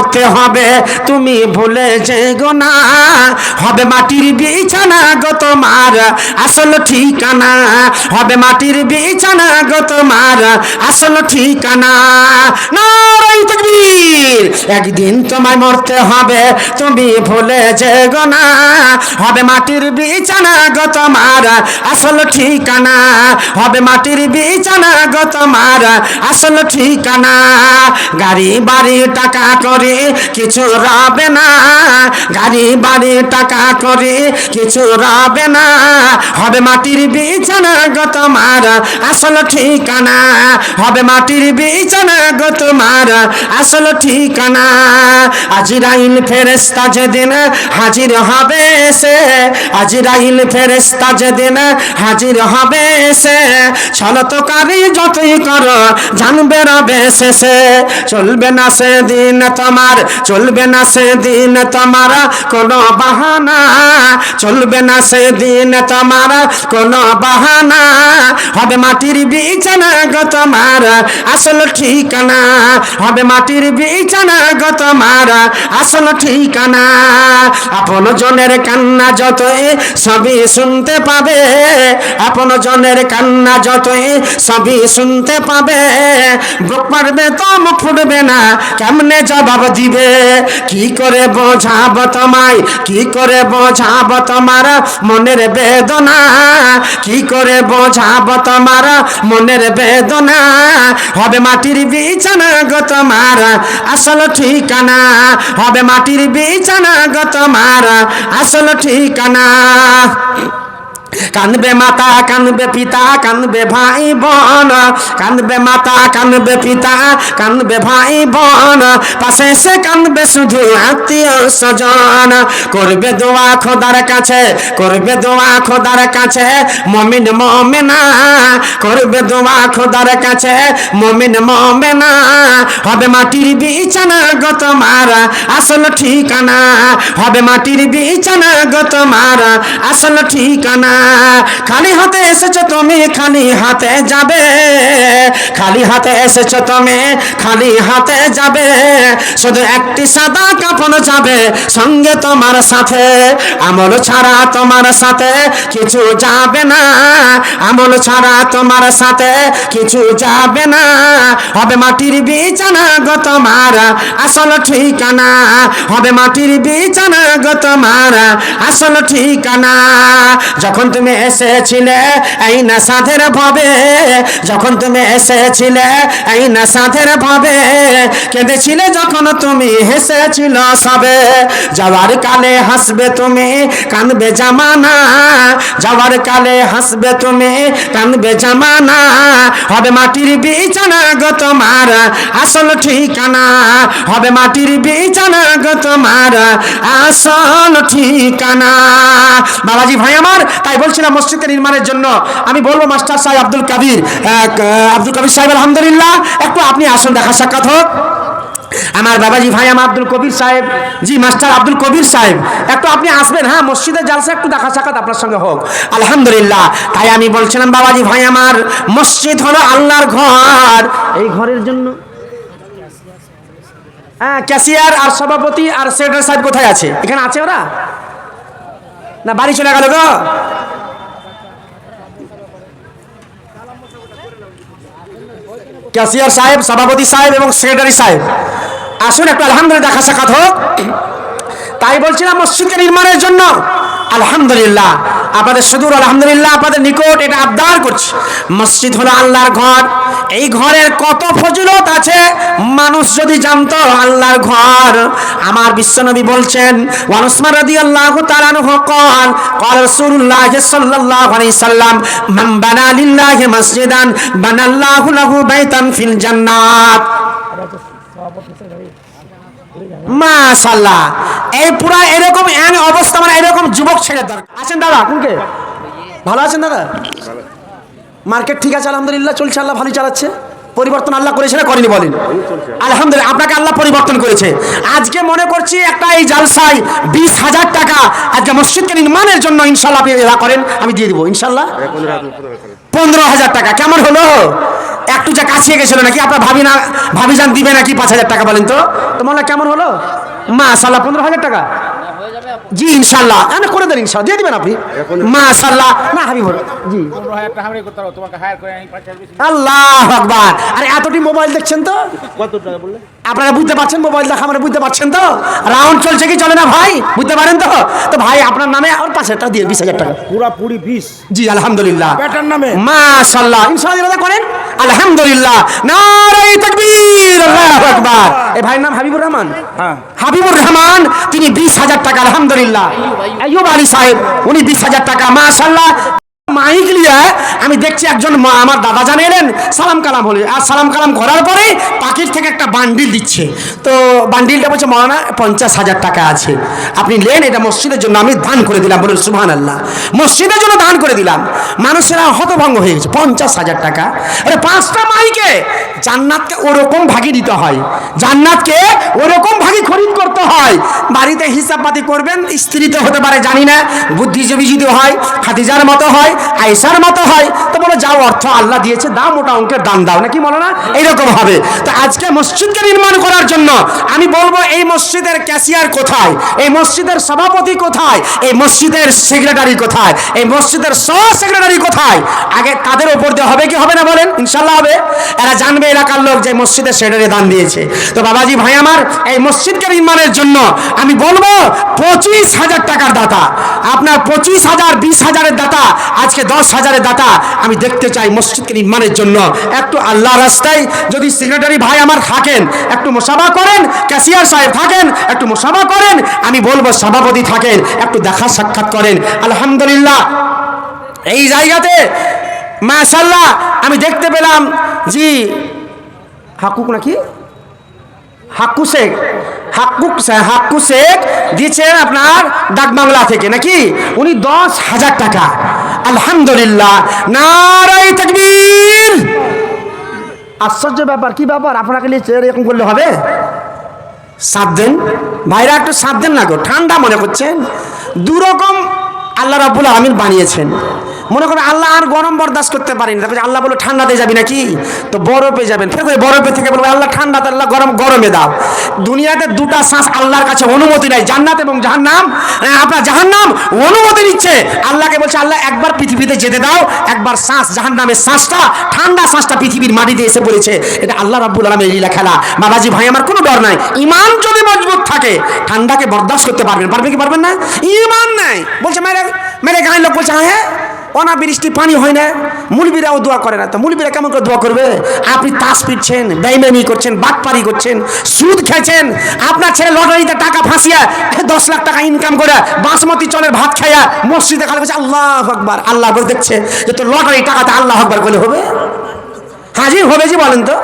মরতে হবে। তুমি ভুলে যে গোনা হবে মাটির বিছানা গো তোমার, আসল ঠিকানা। হবে মাটির বিছানা গো তোমার, আসল ঠিকানা। নারাই একদিন তোমায় মরতে হবে। তুমি ভুলে যে না। হবে মাটির বিছানা গো তোমার, আসল ঠিকানা। হবে মাটির বিছানা গো তোমার, আসল ঠিকানা। গাড়ি বাড়ি টাকা করে কিছু রবে না। গাড়ি বাড়ি টাকা করে, কিছু রবে না। হবে মাটির বিছানা গো তোমার, আসল ঠিকানা। হবে মাটির বিছানা গো তোমার, আসল ঠিকানা। আজিরাইল ফেরেস্তা যেদিন হাজির হবে সে, আজিরাইল ফেরেস্তা যেদিন হাজির হবে সে ছলতকারী যতই কর, জানবে রবে শেষে। চলবে না সেদিন তোমার চলবে না সেদিন তোমার কোনো বাহানা। চলবে না সেদিন তোমার কোনো বাহানা। হবে মাটির বিছানা গো তোমার, আসল ঠিকানা। হবে মাটির বিছানা গো তোমার, আসল ঠিকানা। আপন জনের কান্না যতই সবই শুনতে পাবে, আপন জনের কান্না যতই সবই শুনতে পাবে। বুক পারবে তো, মুখ ফুটবে না, কেমনে জবাব দিবে কি করে বোঝাব তোমায়? কি করে বোঝাব তোমার মনের বেদনা? কি করে বোঝাব তোমার মনের বেদনা? হবে মাটির বিছানা গো তোমার আসল ঠিকানা। হবে মাটির বিছানা গো তোমার আসল ঠিকানা। কানবে মাতা, কানবে পিতা, কানবে ভাই বোন। কানবে মাতা, কানবে পিতা, কানবে ভাই বোন। পাশে সে কানবে শুধু আত্মীয় স্বজন। করবে দোয়া খোদার কাছে, করবে দোয়া খোদার কাছে, মমিন মমেনা। করবে দোয়া খোদার কাছে, মমিন মমেনা। হবে মাটির বিছানা গো তোমার, আসল ঠিকানা। হবে মাটির বিছানা গো তোমার, আসল ঠিকানা। খালি হাতে এসেছ তুমি, খালি হাতে যাবে। খালি হাতে এসেছ তুমি, খালি হাতে যাবে। শুধু একটি সাদা কাপড় যাবে সঙ্গে তোমার সাথে। আমল ছাড়া তোমার সাথে কিছু যাবে না। আমল ছাড়া তোমার সাথে কিছু যাবে না। হবে মাটির বিছানা গো তোমার আসল ঠিকানা। হবে মাটির বিছানা গো তোমার আসল ঠিকানা। যখন তুমি এসেছিলে এই না সাধের ভাবে, যখন তুমি এসেছিলে এই না সাধের ভাবে, কেঁদেছিলে যখন তুমি হেসেছিল সবে। যাওয়ার কালে হাসবে তুমি, কানবে জামানা। যাওয়ার কালে হাসবে তুমি, কানবে জামানা। হবে মাটির বিছানা গো তোমার, আসল ঠিকানা। হবে মাটির বিছানা গো তোমার, আসল ঠিকানা। বাবাজি ভাই আমার, তাই বলছিলাম মসজিদকে নির্মাণের জন্য। আমি বলব, মাস্টার সাহেব আব্দুল কাবির আব্দুল কাবির সাহেব, আলহামদুলিল্লাহ। একটু আপনি আসুন, দেখা সাক্ষাৎ হোক। আমার বাবাজি ভাই, আমার আব্দুল কবির সাহেব। জি, মাস্টার আব্দুল কবির সাহেব। একটু আপনি আসবেন হ্যাঁ মসজিদে জালসা একটু দেখা সাক্ষাৎ আপনার সঙ্গে হোক। আলহামদুলিল্লাহ। তাই আমি বলছিলাম, বাবাজি ভাই, আমার মসজিদ হলো আল্লাহর ঘর। এই ঘরের জন্য? হ্যাঁ ক্যাশিয়ার আর সভাপতি আর সেক্রেটারি সাহেব কোথায় আছে? এখানে আছে ওরা? না, বাড়ি চলে গেল গো? ক্যাশিয়ার সাহেব, সভাপতি সাহেব এবং সেক্রেটারি সাহেব। আসুন, একটু আলহামদুলিল্লাহ দেখা সাক্ষাৎ হোক। তাই বলছিলাম, মসজিদকে নির্মাণের জন্য। আলহামদুলিল্লাহ। আপনাদের সুদূর আলহামদুলিল্লাহ আপনাদের নিকট এটা আবদার করছি মসজিদ হলো আল্লাহর ঘর এই ঘরের কত ফজিলত আছে মানুষ যদি জানতো আল্লাহর ঘর আমার বিশ্বনবী বলছেন ওয়ানুসমান রাদিয়াল্লাহু তাআলা আনহু قال قال رسول الله صلى الله عليه وسلم من بنى لله مسجدا بنى الله له بيتا في الجنات মাশাল্লাহ এই পুরা এরকম এন অবস্থা মানে এরকম যুবক ছেলে দরকার। আছেন দাদা, কোনকে? ভালো আছেন দাদা? মার্কেট ঠিক আছে, আলহামদুলিল্লাহ, চলছে, আল্লাহ ভালোই চালাচ্ছে। পরিবর্তন আল্লাহ করেছে না করেনি বলেন? আলহামদুলিল্লাহ, আপনাকে আল্লাহ পরিবর্তন করেছে। আজকে মনে করছি একটা এই জালসাই বিশ হাজার টাকা আজকে মসজিদকে নির্মাণের জন্য ইনশাল্লাহ আপনি করেন, আমি দিয়ে দিব ইনশাল্লাহ পনেরো হাজার টাকা, কেমন হলো? একটু যা কাছিয়ে গেছিল নাকি? আপনার ভাবি না ভাবি যান দিবে নাকি পাঁচ হাজার টাকা বলেন তো? তো মনে কেমন হলো? মা সাল্লাহ পনেরো হাজার টাকা। জি ইনশাল্লাহ না, না, করে দেন ইনশাল্লাহ দিয়ে দিবেন আপনি। মাশাল্লাহ না হাবিব জি। আমি আল্লাহ আকবার। আরে এতটি মোবাইল দেখছেন তো? কত টাকা বললে? আপনারা বুঝতে পারছেন মোবাইল দেখা মানে বুঝতে পারছেন তো? রাউন্ড চলছে কি চলে না ভাই? বুঝতে পারেন তো? তো ভাই আপনার নামে আর পাঁচ হাজার টাকা দিয়ে বিশ হাজার টাকা। পুরা পুরি বিশ। জি আলহামদুলিল্লাহ। ব্যাটার নামে। মাশাআল্লাহ। ইনশাআল্লাহ ইরাদা করেন? আলহামদুলিল্লাহ। নারাই তাকবীর। আল্লাহু আকবার। এই ভাইয়ের নাম হাবিবুর রহমান? হ্যাঁ। হাবিবুর রহমান, তিনি বিশ হাজার টাকা, আলহামদুলিল্লাহ। আলী সাহেব, উনি বিশ হাজার টাকা, মাশাআল্লাহ। মাইক লিয়া আমি দেখছি একজন আমার দাদা জানে এলেন, সালাম কালাম হলে। আর সালাম কালাম করার পরে পাখির থেকে একটা বান্ডিল দিচ্ছে। তো বান্ডিলটা বলছে, মৌলানা, পঞ্চাশ হাজার টাকা আছে। আপনি নেন, এটা মসজিদের জন্য আমি দান করে দিলাম। বলুন সুবহান আল্লাহ মসজিদের জন্য দান করে দিলাম। মানুষেরা হতভঙ্গ হয়ে গেছে, পঞ্চাশ হাজার টাকা। আরে পাঁচটা মাইকে জান্নাতকে ওরকম ভাগি দিতে হয়। জান্নাতকে ওরকম হয়। বাড়িতে হিসাবপাতি করবেন, স্ত্রী তো হতে পারে, জানি না। বুদ্ধিজীবী যদি হয়, খাদিজার মতো হয়, আয়েশার মতো হয়, তো বলো যাও, অর্থ আল্লাহ দিয়েছে, দাও মোটা অঙ্কের দান দাও, নাকি বলো না? এইরকম হবে। তো আজকে মসজিদকে নির্মাণ করার জন্য আমি বলব, এই মসজিদের ক্যাশিয়ার কোথায়? এই মসজিদের সভাপতি কোথায়? এই মসজিদের সেক্রেটারি কোথায়? এই মসজিদের সহ সেক্রেটারি কোথায়? আগে তাদের ওপর দিয়ে হবে কি হবে না বলেন? ইনশাল্লাহ হবে। এরা জানবে এলাকার লোক যে মসজিদের সেক্রেটারি দান দিয়েছে। তো বাবাজি ভাই আমার, এই মসজিদকে নির্মাণের জন্য আমি বলব পঁচিশ হাজার টাকার দাতা। আপনার পঁচিশ হাজার, বিশ হাজারের দাতা, আজকে দশ হাজারের দাতা আমি দেখতে চাই মসজিদকে নির্মাণের জন্য। একটু আল্লাহ রাস্তায় যদি সেক্রেটারি ভাই আমার থাকেন, একটু মোসাফা করেন, ক্যাশিয়ার সাহেব থাকেন, একটু মোসাফা করেন, আমি বলব সভাপতি থাকেন, একটু দেখা সাক্ষাৎ করেন। আলহামদুলিল্লাহ, এই জায়গাতে মাশাল্লাহ আমি দেখতে পেলাম, জি হাকুক নাকি? হাকু শেখ। হাক্কুক হাক্কু শেখ দিয়েছেন আপনার ডাকবাংলা থেকে, নাকি? উনি দশ হাজার টাকা। আলহামদুলিল্লাহ। নারাই তাকবীর। আশ্চর্য ব্যাপার, কি ব্যাপার? আপনাকে নিয়ে এরকম করলে হবে? সাত দিন। ভাইরা একটু সাত দিন না গো, ঠান্ডা মনে করছেন। দুরকম আল্লাহ রাবুল আমিন বানিয়েছেন। মনে করেন আল্লাহ আর গরম বরদাস্ত করতে পারেনি। তারপরে আল্লাহ বলো ঠান্ডাতে যাবি নাকি? তো বরফে যাবেন। ফের করে বরফে থেকে বলব আল্লাহ ঠান্ডাতে আল্লাহ গরম গরমে দাও। দুনিয়াতে দুটা শ্বাস আল্লাহর কাছে অনুমতি নাই। জান্নাত এবং জাহান্নাম হ্যাঁ, আপনার জাহান্নাম অনুমতি নিচ্ছে। আল্লাহকে বলছে আল্লাহ একবার পৃথিবীতে যেতে দাও একবার শ্বাস জাহান্নামের শ্বাসটা ঠান্ডা শ্বাসটা পৃথিবীর মাটিতে এসে পড়েছে। এটা আল্লাহ রাব্বুল আলমের লীলা খেলা বাবাজি ভাই আমার কোনো ডর নাই। ইমান যদি মজবুত থাকে ঠান্ডাকে বরদাস্ত করতে পারবেন। পারবে কি পারবেন না? ইমান নাই। বলছে মেরে মেরে গাঁয়ের লোক বলছে হ্যাঁ অনাবৃষ্টি পানি হয় না মুলবিরাও দোয়া করে না। তো মুলবিরা কেমন করে দোয়া করবে? আপনি তাস পিটছেন, বেইমানি করছেন, বাটপারি করছেন, সুদ খেয়েছেন, আপনার ছেলে লটারিতে টাকা ফাঁসিয়া দশ লাখ টাকা ইনকাম করে বাসমতি চলের ভাত খাইয়া মসজিদে খালি বলছে আল্লাহ আকবার, আল্লাহ করে দেখছে যে তোর লটারি টাকাতে আল্লাহ আকবার করলে হবে। হাজির হবে যে বলেন তো?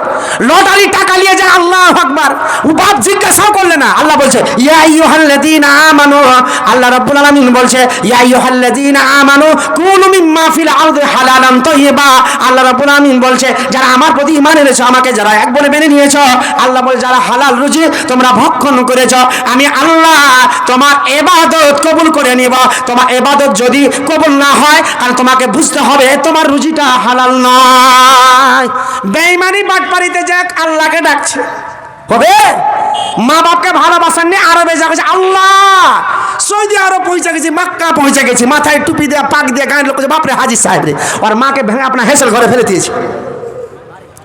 লটারি টাকা নিয়ে যায় আল্লাহ আকবার। বাপ জিজ্ঞাসাও করলে না। আল্লাহ বলছে, ইয়া আইয়ুহাল্লাযীনা আমানু। আল্লাহ রাব্বুল আলামিন বলছে, ইয়া আইয়ুহাল্লাযীনা আমানু, কুনু মিম্মা ফিল আরদি হালালান তাইয়্যিবা আল্লাহ রাব্বুল আলামিন বলছে, যারা আমার প্রতি ঈমান এনেছো, আমাকে যারা এক বলে মেনে নিয়েছো, আল্লাহ বলে, যারা হালাল রুজি তোমরা ভক্ষণ করেছ, আমি আল্লাহ তোমার ইবাদত কবুল করে নিব। তোমার ইবাদত যদি কবুল না হয়, তাহলে তোমাকে বুঝতে হবে, তোমার রুজিটা হালাল নয়। বেঈমানি বাটপাড়িতে যাক, আল্লাহকে ডাকছে। হবে মা বাপকে ভালোবাসার নিয়ে আরবে যা গেছে আল্লাহ! সৌদি আরব পৌঁছে গেছি, মাক্কা পৌঁছে গেছি, মাথায় টুপি দিয়ে, পাক দিয়ে গায়ের লোক বাপরে হাজির সাহেব রে। আর মাকে ভেঙে আপনার হেসেল ঘরে ফেলে দিয়েছে।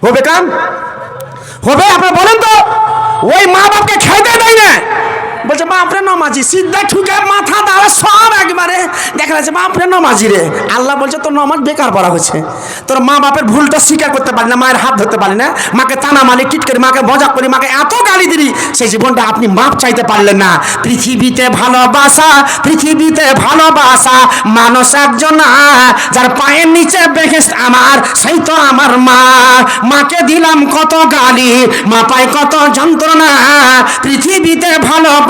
হবে কাম? হবে, আপনি বলেন তো, ওই মা বাপকে খেতে দেয় না। বলছে, বাপরে নমাজি, সিদ্ধা ঠুকে মাথা দাঁড়া সব একবারে। দেখা যাচ্ছে, বাপরে নমাজি রে। আল্লাহ বলছে, তোর নমাজ বেকার পড়া হচ্ছে। তোর মা বাপের ভুলটা স্বীকার করতে পারি না, মায়ের হাত ধরতে পারি না। মাকে টানা মালি কিট করে মাকে মজাক করি, মাকে এত গালি দিলি, সেই জীবনটা আপনি মাপ চাইতে পারলেন না। পৃথিবীতে ভালোবাসা পৃথিবীতে ভালোবাসা, মানুষ একজন যার পায়ের নিচে বেহেস আমার, সেই তো আমার মা। মাকে দিলাম কত গালি, মা পায় কত যন্ত্রণা। পৃথিবীতে ভালোবাসা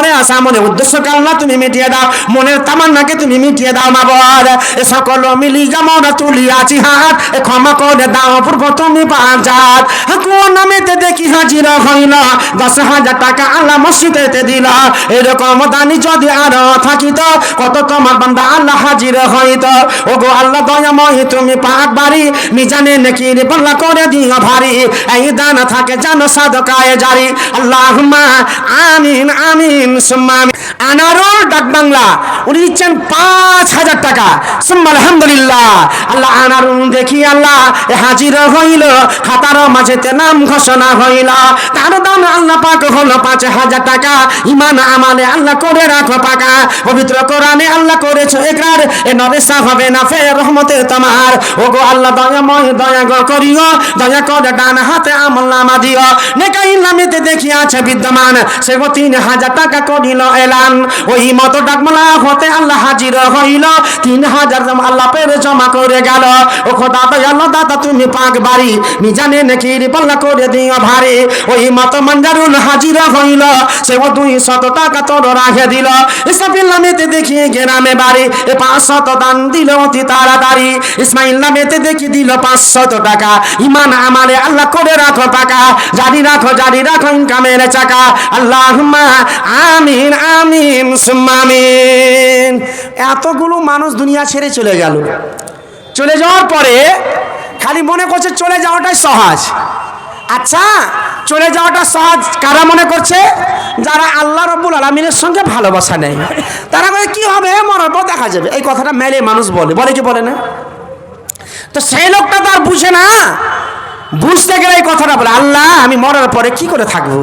মনে আসা মনে উদ্দেশ্য আল্লাহ তুমি মিটিয়ে দাও। মনের তামান্নাকে তুমি মিটিয়ে দাও, মা বল এ সকল মিলি গামরা তুলি আছি হাত এ ক্ষমা করে দাও পূর্ব তুমি পাঁচাত কোন নামেতে দেখি হাজির হইল, দশ হাজার টাকা আল্লাহ মসজিদেতে দিল। এরকম দানি যদি আর থাকিত, কত তোমার বান্দা আল্লাহ হাজির হইত। ও গো আল্লাহ দয়াময়, তুমি পাক বাড়ি, মিজানে নেকির পাল্লা করে দিও ভারী। এই দানা থাকে জানো সাদকায় জারি। আল্লাহুম্মা, আমিন আমিন। আনারুল ডাক বাংলা। উনি দিচ্ছেন পাঁচ হাজার টাকা। সুম্মা আলহামদুলিল্লাহ। আল্লাহ আনারুল দেখি আল্লাহ হাজির হইল। খাতার মাঝেতে নাম ঘোষণা হইল। তার দান আল্লাহ পাক হলো পাঁচ হাজার টাকা। ইমান আমালে আল্লাহ করে রাখো পাকা। পবিত্র কোরআনে আল্লাহ করেছ একরার। এ নরেসা হবে না ফের রহমতে তোমার। ও গো আল্লাহ দয়াময়, দয়া গো করিও। দয়া করে ডান হাতে আমল নামা দিও। নেকাই নামেতে দেখি আছে বিদ্যমান। সে তিন হাজার টাকা করিল এলান। ওই মতো ডাকমালা হতে আল্লাহ হাজির হইল। তিন হাজার আল্লাহ পেরে জমা করে গেল। ও খোদা দয়াল, দাদা, তুমি পাক বাড়ি। মিজানে নেকির পাল্লা করে দিও ভারী। ওই মতো মঞ্জারুল হাজির হইল। সে ও দুই শত টাকা তোর রাখে দিল। ইসরাফিল নামেতে দেখি গ্রামে বাড়ি। এ পাঁচশত দান দিল অতি তাড়াতাড়ি। ইসমাইল নামেতে দেখি দিল পাঁচশত টাকা। ইমান আমারে আল্লাহ করে রাখো পাকা। জারি রাখো জারি রাখো ইনকামের চাকা। আল্লাহ আমিন আমিন, সুম্মা আমিন। এতগুলো মানুষ দুনিয়া ছেড়ে চলে গেল। চলে যাওয়ার পরে খালি মনে করছে চলে যাওয়াটাই সহজ। আচ্ছা চলে যাওয়াটা সহজ কারা মনে করছে? যারা আল্লাহ রব্বুল আলমিনের সঙ্গে ভালোবাসা নেই তারা বলে, কি হবে? মরার পর দেখা যাবে। এই কথাটা মেলে মানুষ বলে। বলে কি বলে না? তো সেই লোকটা তো আর বুঝে না। বুঝতে গেলে এই কথাটা বলে, আল্লাহ, আমি মরার পরে কি করে থাকব?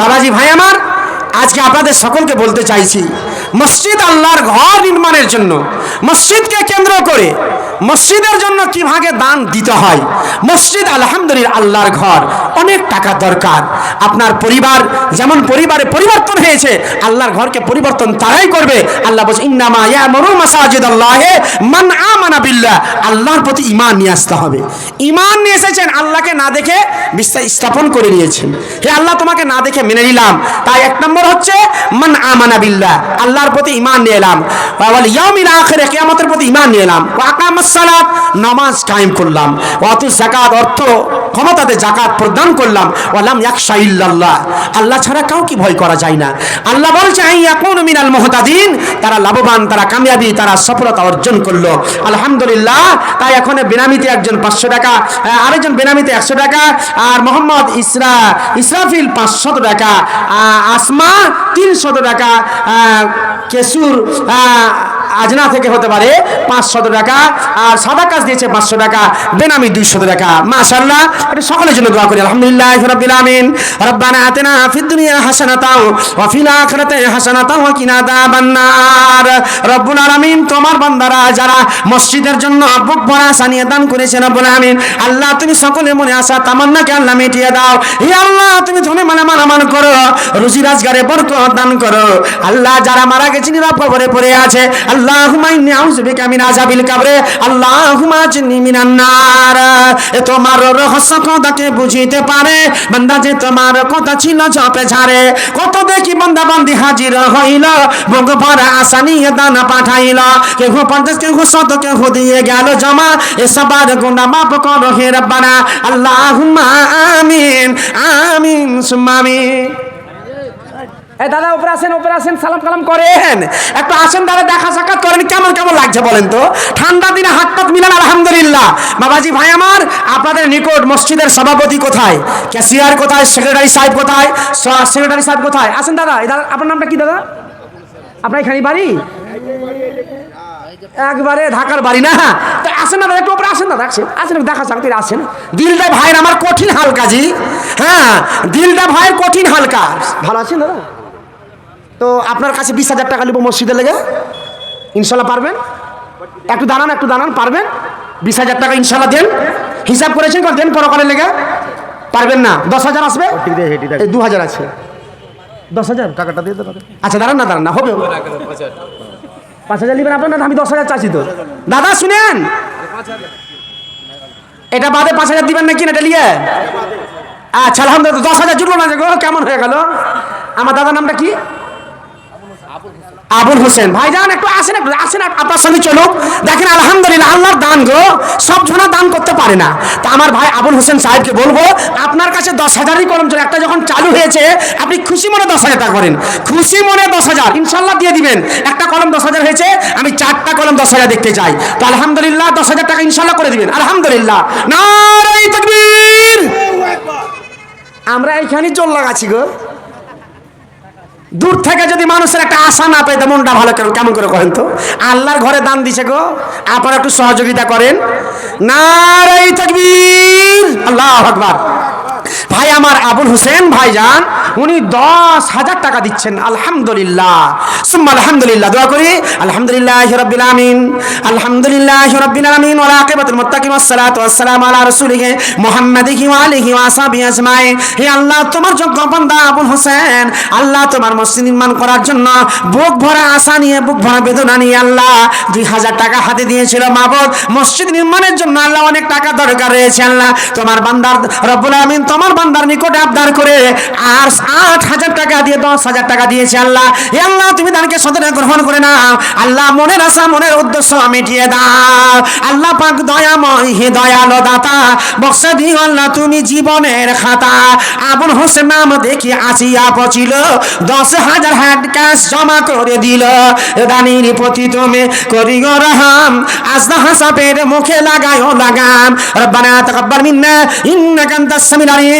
বাবাজি, ভাই আমার আজকে আপনাদের সকলকে বলতে চাইছি মসজিদ আল্লাহর ঘর নির্মাণের জন্য মসজিদকে কেন্দ্র করে মসজিদের জন্য কীভাবে দান দিতে হয়? মসজিদ আলহামদুলিল্লাহ আল্লাহর ঘর। অনেক টাকা দরকার। আপনার পরিবার, যেমন পরিবারে পরিবর্তন হয়েছে, আল্লাহর ঘরকে পরিবর্তন তারাই করবে। আল্লাহ বলছে, ইন্নামা ইয়ামুরু মাসাজিদ আল্লাহে মান আমানা বিল্লাহ। আল্লাহর প্রতি ঈমান নিয়ে আসতে হবে। ঈমান নিয়ে এসেছেন, আল্লাহকে না দেখে বিশ্বাস স্থাপন করে নিয়েছেন। হে আল্লাহ, তোমাকে না দেখে মেনে নিলাম। তাই এক নম্বর হচ্ছে, মান আমানা বিল্লাহ। আল্লাহর প্রতি ঈমান নিয়ে এলাম। ওয়াল ইয়াউমিল আখিরে কিয়ামতের প্রতি ঈমান নিয়ে এলাম। ওয়া আকামাস সালাত নামাজ কায়েম করলাম। ওয়া জাকাত অর্থ ক্ষমতাতে জাকাত প্রদান করলাম। ওয়ালাম ইয়াকশা ইল্লাল্লাহ। আল্লাহ ছাড়া কাউকে ভয় করা যায় না। আল্লাহ বলছে আই ইয়াকুনু মিনাল মুহতাদিন। তারা লাভবান তারা কামিয়াবি তারা সফলতা অর্জন করল। আলহামদুলিল্লাহ তাই এখন বেনামিতে একজন পাঁচশো টাকা আরেকজন বেনামিতে একশো টাকা আর মোহাম্মদ ইসরা ইসরাফিল পাঁচশত টাকা আসমা তিনশত টাকা আহ, আজনা থেকে হতে পারে পাঁচশত টাকা, আর সাদা কাজ দিয়েছে পাঁচশো টাকা বেনামি দুইশত টাকা। মাশাল্লাহ এটা সকলের জন্য দোয়া করি, আলহামদুলিল্লাহ রাব্বিল আমিন রব্বানা আতিনা ফিদ দুনিয়া হাসানাতাও, ওয়া ফিল আখিরাতি হাসানাতাও, ওয়া কিনা আযাবান নার। রব্বুল আলামিন, তোমার বান্দারা যারা মসজিদের জন্য বুক ভরা সানিয়ে দান করেছেন রব্বুল আমিন আল্লাহ তুমি সকলের মনে আসা তামান্নাকে আল্লাহ মিটিয়ে দাও। হে আল্লাহ, তুমি ধনে মানে মালামাল করো, রুজি রাজগারে বরকত দান করো। আল্লাহ, যারা মারা গেছে নীরব কবরে পড়ে আছে আল্লাহুম্মা ইন্নী আউযু বিকা মিন আল্লাহুম্মা আজনি মিনান নার। এ তোমার রহস্য কথাকে বুঝিতে পারে, বান্দা যে তোমার কথা ছিল জপে ঝাড়ে। কত দেখি বান্দা বান্দি হাজির হইল, ভোগ ভরা আশা দানা পাঠাইল। কেহ পঞ্চাশ, কেহ শত, কেহ দিয়ে গেল জমা। এ সবার গুণা মাপ করো হে রব্বানা। আল্লাহুম্মা আমিন আমিন, সুম্মা এই দাদা, উপরে আসেন উপরে আসেন, সালাম কালাম করেন। একটু আসেন, দাদা, দেখা সাক্ষাৎ করেন, কেমন কেমন লাগছে বলেন তো? ঠান্ডা দিনে হাত পাত মিলান, আলহামদুলিল্লাহ। বাবাজি ভাই আমার, আপনাদের নিকট মসজিদের সভাপতি কোথায়? ক্যাশিয়ার কোথায়? সেক্রেটারি সাহেব কোথায়? সেক্রেটারি সাহেব কোথায়? আসেন, দাদা দাদা, আপনার নামটা কি, দাদা? আপনার এখানে বাড়ি? একবারে ঢাকার বাড়ি না? তো আসেন না দাদা, একটু উপরে আসেন, দাদা, আসেন আসেন দেখা সাক্ষাৎ আসেন। দিলটা ভাইয়ের আমার কঠিন হাল কাজী হ্যাঁ দিলটা ভাইয়ের কঠিন হালকা। ভালো আছেন, দাদা? তো আপনার কাছে বিশ হাজার টাকা নিব মসজিদে লেগে? ইনশাল্লাহ পারবেন? একটু দাঁড়ান একটু দাঁড়ান পারবেন? বিশ হাজার টাকা ইনশাল্লাহ দেন। হিসাব করেছেন কত দেন পরকালের লেগে? পারবেন না। দশ হাজার আসবে? দু হাজার আছে। দশ হাজার? টাকাটা দিয়ে আচ্ছা দাঁড়ান না দাঁড়ান না হবে। পাঁচ হাজার নেবেন আপনার? না আমি দশ হাজার চাচ্ছি তো। দাদা শুনেন! এটা বাদে পাঁচ হাজার দিবেন নাকি না এটা নিয়ে? আচ্ছা আলহামদুলিল্লাহ দশ হাজার জুটলো না কেমন হয়ে গেল? আমার দাদার নামটা কি? আবুল হোসেন। ভাই ভাইজান একটু আসেন একটু আসেন আপনার সঙ্গে চলুক। দেখেন আলহামদুলিল্লাহ আল্লাহর দান গো সব জনা দান করতে পারে না। তা আমার ভাই আবুল হোসেন সাহেবকে বলব আপনার কাছে দশ হাজারই কলম চলে একটা যখন চালু হয়েছে আপনি খুশি মনে দশ হাজার টাকা করেন। খুশি মনে দশ হাজার ইনশাল্লাহ দিয়ে দিবেন। একটা কলম দশ হাজার হয়েছে আমি চারটা কলম দশ হাজার দেখতে চাই। তো আলহামদুলিল্লাহ দশ হাজার টাকা ইনশাল্লাহ করে দিবেন। আলহামদুলিল্লাহ। নারাই তকবীর! আমরা এইখানেই চল লাগাচ্ছি গো। দূর থেকে যদি মানুষের একটা আশা না পেয়ে মনটা ভালো কেন কেমন করে করেন তো? আল্লাহর ঘরে দান দিছে গো, আপনারা একটু সহযোগিতা করেন। না আল্লাহ আকবার। ভাই আমার আবুল হোসেন ভাইজান, উনি দশ হাজার টাকা দিচ্ছেন। আলহামদুলিল্লাহ। সুম্মা আলহামদুলিল্লাহ, দোয়া করি। আলহামদুলিল্লাহ রব্বিল আমিন আলহামদুলিল্লাহ রব্বিল আমিন ওয়া আকিবাতুল মুত্তাকিন ওয়াস সালাতু ওয়াস সালামু আলা রাসূলিহি মুহাম্মাদিহি ওয়া আলিহি ওয়া আসহাবিহি আজমাইন। হে আল্লাহ, তোমার যোগ্য বান্দা আবুল হোসেন। আল্লাহ, তোমার মসজিদ নির্মাণ করার জন্য বুক ভরা আশা নিয়ে, বুক ভরা বেদনা নিয়ে আল্লাহ দুই হাজার টাকা হাতে দিয়েছিল মাবদ। মসজিদ নির্মাণের জন্য আল্লাহ অনেক টাকা দরকার রয়েছে আল্লাহ। তোমার বান্দার রব্বুল আমিন তোমার বান্দার নিকটে আবদার করে আর আট হাজার টাকা দিয়ে, দশ হাজার টাকা দিয়েছে আল্লাহ। হে আল্লাহ, তুমি দানকে সদরে গ্রহণ করে নাও। আল্লাহ, মনের আশা, মনের উদ্দেশ্য মিটিয়ে দাও। আল্লাহ পাক দয়াময় হে দয়ালো দাতা, বক্সা দিও আল্লাহ তুমি জীবনের খাতা। আবুল হোসেন নাম দেখি আসিয়া পচিল, দশ হাজার হ্যান্ড ক্যাশ জমা করে দিল। দানির প্রতি তুমি করিও রহাম আস্তা হাসাপের মুখে লাগায়ও লাগাম। রব্বানা তাকাব্বাল মিন্না, ইন্নাকা আনতাস সামিউল আলিম।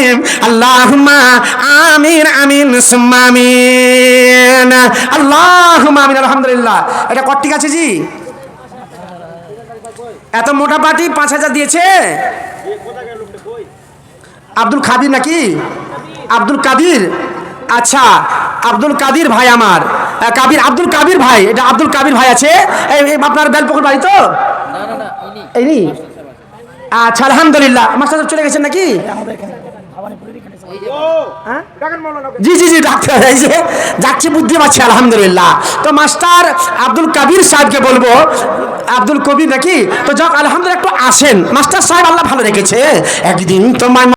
আল্লাহুম্মা আমিন আমিন সুম্মা আমিন। আল্লাহুম্মা আমিন আলহামদুলিল্লাহ। এটা কট্টিক আছে জি? এত মোটা পাটি পাঁচ হাজার দিয়েছে? আব্দুল খাদির নাকি? আব্দুল কাদির? আচ্ছা আব্দুল কাদির ভাই আমার। কাবির আব্দুল কাবির ভাই এটা আব্দুল কাবির ভাই আছে? আপনার বেলপুকুর বাড়ি তো? এই আচ্ছা আলহামদুলিল্লাহ। মাস্টার সাহেব চলে গেছেন নাকি? জি জি জি, ডাক্তার যাচ্ছি বুদ্ধি পাচ্ছি, আলহামদুলিল্লাহ। তো মাস্টার আব্দুল কাবির সাহেবকে বলব, আব্দুল কবির নাকি? তো যাক, আলহামদুলিল্লাহ, একটু আসেন। মাস্টার সাহেব আল্লাহ ভালো রেখেছে। একদিন তোমার